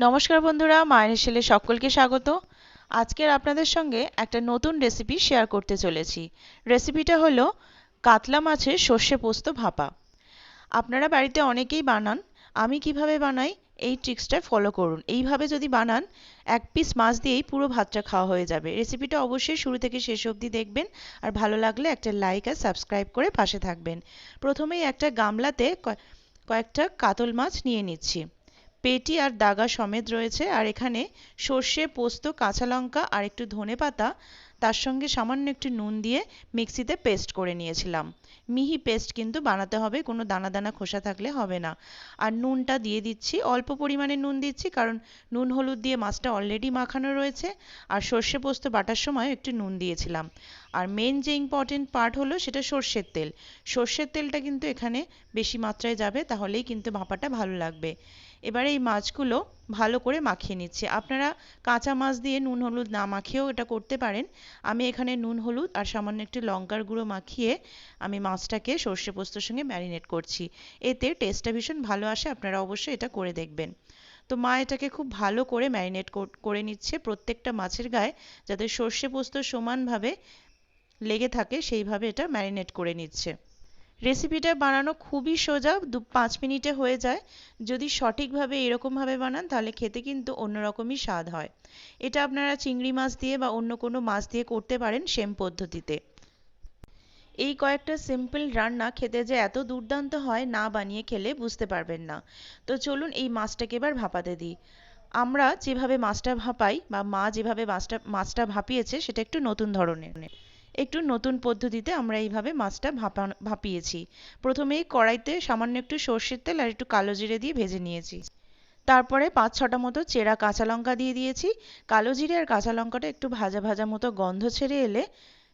নমস্কার বন্ধুরা, মায়ের ছেলে সকলকে স্বাগত। আজকের আপনাদের সঙ্গে একটা নতুন রেসিপি শেয়ার করতে চলেছি। রেসিপিটা হলো কাতলা মাছের সর্ষে পোস্ত ভাপা। আপনারা বাড়িতে অনেকেই বানান, আমি কীভাবে বানাই এই ট্রিক্সটা ফলো করুন। এইভাবে যদি বানান, এক পিস মাছ দিয়েই পুরো ভাতটা খাওয়া হয়ে যাবে। রেসিপিটা অবশ্যই শুরু থেকে শেষ অবধি দেখবেন, আর ভালো লাগলে একটা লাইক আর সাবস্ক্রাইব করে পাশে থাকবেন। প্রথমেই একটা গামলাতে কয়েকটা কাতল মাছ নিয়ে নিচ্ছি। পেটি আর দাগা সমেত রয়েছে, আর এখানে সর্ষে, পোস্ত, কাঁচা লঙ্কা আর একটু ধনে পাতা। তার সঙ্গে সামান্য একটু নুন দিয়ে মিক্সিতে পেস্ট করে নিয়েছিলাম। মিহি পেস্ট কিন্তু বানাতে হবে, কোনো দানা দানা খোসা থাকলে হবে না। আর নুনটা দিয়ে দিচ্ছি, অল্প পরিমাণে নুন দিচ্ছি, কারণ নুন হলুদ দিয়ে মাছটা অলরেডি মাখানো রয়েছে। আর সর্ষে, পোস্ত বাটার সময় একটু নুন দিয়েছিলাম। আর মেন যে ইম্পর্টেন্ট পার্ট হলো সেটা সর্ষের তেল। সর্ষের তেলটা কিন্তু এখানে বেশি মাত্রায় যাবে, তাহলেই কিন্তু ভাপাটা ভালো লাগবে। এবারে এই মাছগুলো ভালো করে মাখিয়ে নিচ্ছি। আপনারা কাঁচা মাছ দিয়ে নুন, হলুদ না মাখিয়েও এটা করতে পারেন। আমি এখানে নুন, হলুদ আর সামান্য একটু লঙ্কার গুঁড়ো মাখিয়ে আমি মাছটাকে সর্ষে পোস্তর সঙ্গে ম্যারিনেট করছি। এতে টেস্টটা ভীষণ ভালো আসে, আপনারা অবশ্যই এটা করে দেখবেন। তো মা এটাকে খুব ভালো করে ম্যারিনেট করে নিচ্ছে প্রত্যেকটা মাছের গায়ে যাতে সর্ষে পোস্ত সমানভাবে লেগে থাকে, সেইভাবে এটা ম্যারিনেট করে নিচ্ছে। রেসিপিটা বানানো খুবই সোজা, দু পাঁচ মিনিটে হয়ে যায়। যদি সঠিকভাবে এরকমভাবে বানান, তাহলে খেতে কিন্তু অন্যরকমই স্বাদ হয়। এটা আপনারা চিংড়ি মাছ দিয়ে বা অন্য কোনো মাছ দিয়ে করতে পারেন সেম পদ্ধতিতে। এই কয়েকটা সিম্পল রান্না খেতে যে এত দুর্দান্ত হয়, না বানিয়ে খেলে বুঝতে পারবেন না। তো চলুন এই মাছটাকে এবার ভাপাতে দিই। আমরা যেভাবে মাছটা ভাপাই বা মা যেভাবে মাছটা মাছটা ভাপিয়েছে, সেটা একটু নতুন ধরনের। একটু নতুন পদ্ধতিতে আমরা এইভাবে মাছটা ভাপা, ভাপিয়েছি। প্রথমেই কড়াইতে সামান্য একটু সর্ষের তেল আর একটু কালো জিরে দিয়ে ভেজে নিয়েছি। তারপরে পাঁচ ছটা মতো চেরা কাঁচা লঙ্কা দিয়ে দিয়েছি। কালো জিরে আর কাঁচা লঙ্কাটা একটু ভাজা ভাজা মতো গন্ধ ছেড়ে এলে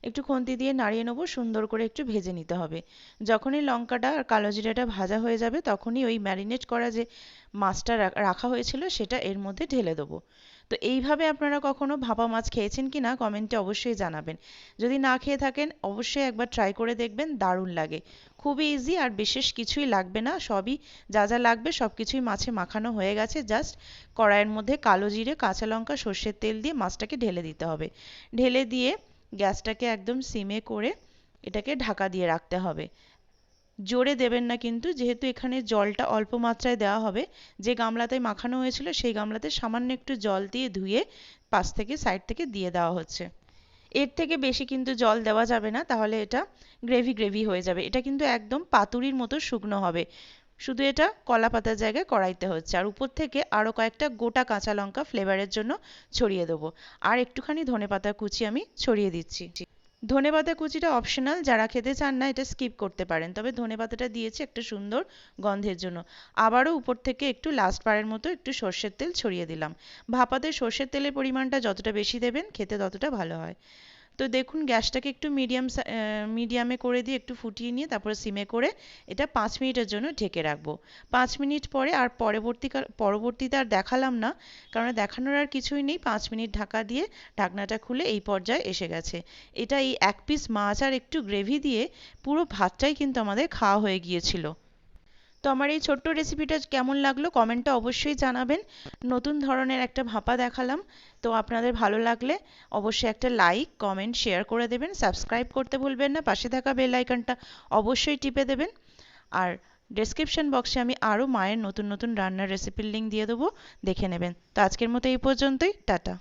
একটু খুন্তি দিয়ে নাড়িয়ে নেব, সুন্দর করে একটু ভেজে নিতে হবে। যখনই লঙ্কাটা আর কালো জিরাটা ভাজা হয়ে যাবে, তখনই ওই ম্যারিনেট করা যে মাছটা রাখা হয়েছিল, সেটা এর মধ্যে ঢেলে দেবো। তো এইভাবে আপনারা কখনো ভাপা মাছ খেয়েছেন কি না কমেন্টে অবশ্যই জানাবেন। যদি না খেয়ে থাকেন, অবশ্যই একবার ট্রাই করে দেখবেন, দারুণ লাগে। খুবই ইজি আর বিশেষ কিছুই লাগবে না, সবই যা যা লাগবে সব কিছুই মাছে মাখানো হয়ে গেছে, জাস্ট কড়াইয়ের মধ্যে কালো জিরে, কাঁচা লঙ্কা, সর্ষের তেল দিয়ে মাছটাকে ঢেলে দিতে হবে। ঢেলে দিয়ে গ্যাসটাকে একদম সিমে করে এটাকে ঢাকা দিয়ে রাখতে হবে। জোরে দেবেন না কিন্তু, যেহেতু এখানে জলটা অল্প মাত্রায় দেওয়া হবে, যে গামলাতে মাখানো হয়েছিল সেই গামলাতে সামান্য একটু জল দিয়ে ধুয়ে পাশ থেকে সাইড থেকে দিয়ে দেওয়া হচ্ছে। এর থেকে বেশি কিন্তু জল দেওয়া যাবে না, তাহলে এটা গ্রেভি গ্রেভি হয়ে যাবে। এটা কিন্তু একদম পাতুরির মতো শুকনো হবে। শুধু এটা কলা পাতার জায়গায় কড়াইতে হচ্ছে। আর উপর থেকে আরও কয়েকটা গোটা কাঁচা লঙ্কা ফ্লেভারের জন্য ছড়িয়ে দেবো। আর একটুখানি ধনে পাতা কুচি আমি ছড়িয়ে দিচ্ছি। ধনেপাতা কুচিটা অপশনাল যারা খেতে চান না এটা স্কিপ করতে পারেন। তবে ধনেপাতাটা দিয়েছি একটা সুন্দর গন্ধের জন্য। আবারও উপর থেকে একটু লাস্ট বারের মতো একটু সর্ষের তেল ছড়িয়ে দিলাম। ভাপাতে সর্ষের তেলের পরিমাণটা যতটা বেশি দেবেন, খেতে ততটা ভালো হয়। তো দেখুন, গ্যাসটাকে একটু মিডিয়াম মিডিয়ামে করে দিয়ে একটু ফুটিয়ে নিয়ে তারপরে সিমে করে এটা পাঁচ মিনিটের জন্য ঢেকে রাখব। পাঁচ মিনিট পরে আর পরবর্তীকাল পরবর্তীতে আর দেখালাম না, কারণ দেখানোর আর কিছুই নেই। পাঁচ মিনিট ঢাকা দিয়ে ঢাকনাটা খুলে এই পর্যায়ে এসে গেছে। এটা এই এক পিস মাছ আর একটু গ্রেভি দিয়ে পুরো ভাতটাই কিন্তু আমাদের খাওয়া হয়ে গিয়েছিল। তো আমার এই ছোট্ট রেসিপিটা কেমন লাগল কমেন্টে অবশ্যই জানাবেন। নতুন ধরনের একটা ভাপা দেখালাম, তো আপনাদের ভালো লাগলে অবশ্যই একটা লাইক কমেন্ট শেয়ার করে দেবেন। সাবস্ক্রাইব করতে ভুলবেন না, পাশে থাকা বেল আইকনটা অবশ্যই টিপে দেবেন। আর ডেসক্রিপশন বক্সে আমি আরও মায়ের নতুন নতুন রান্নার রেসিপির লিঙ্ক দিয়ে দেবো, দেখে নেবেন। তো আজকের মতো এই পর্যন্তই, টাটা।